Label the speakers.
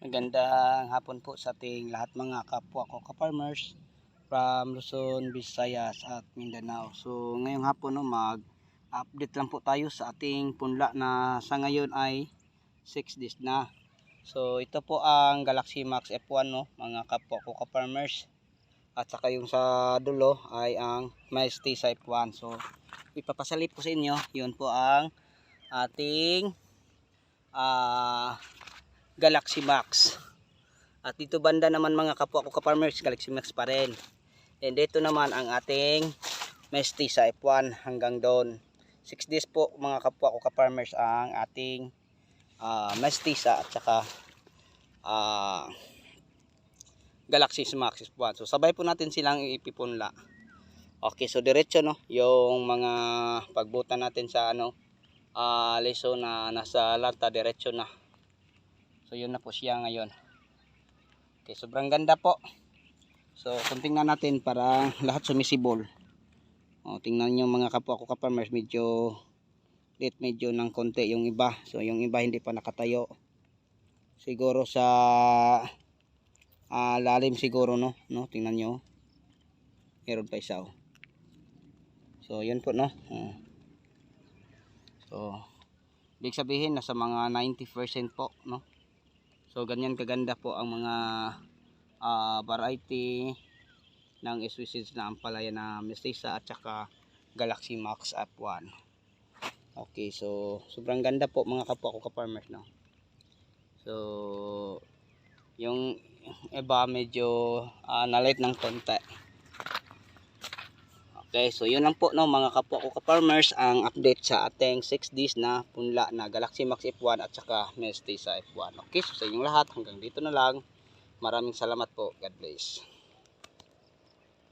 Speaker 1: Magandang hapon po sa ating lahat mga kapwa ko ka-farmers from Luzon, Visayas at Mindanao. So ngayong hapon no, mag-update lang po tayo sa ating punla na sa ngayon ay 6 days na. So ito po ang Galaxy Max F1 no, mga kapwa ko ka-farmers. At saka yung sa dulo ay ang Majesty sa F1. So ipapasalip ko sa inyo, yun po ang ating ah Galaxy Max. At dito banda naman mga kapwa ko ka-farmers, Galaxy Max pa rin. And dito naman ang ating Mesty sa F1 hanggang doon. 6 days po mga kapwa ko ka-farmers ang ating uh, Mestiza at saka ah, Galaxy Max F1. So sabay po natin silang ipipunla. Okay, so diretso no, yung mga pagbutan natin sa ano, ah leso na nasa lanta diretso na. So yun na po siya ngayon. Okay, sobrang ganda po. So kung tingnan natin para lahat sumisibol. O, tingnan nyo mga kapwa ko ka-farmers medyo lit medyo ng konti yung iba. So yung iba hindi pa nakatayo. Siguro sa ah, lalim siguro no, no? Tingnan nyo. Meron pa isa oh. So yun po no. Oh. So Ibig sabihin nasa mga 90% po no. So ganyan kaganda po ang mga ah, variety ng species na ampalaya na Mestiza at saka Galaxy Max F1. Okay, so sobrang ganda po mga kapwa ko ka-farmers no. So yung iba medyo uh, nalit ng konti. Okay, so yun lang po no mga kapwa ko ka-farmers ang update sa ating 6Ds na punla na Galaxy Max F1 at saka Mestiza F1. Okay, so sa inyong lahat hanggang dito na lang. Maraming salamat po. God bless.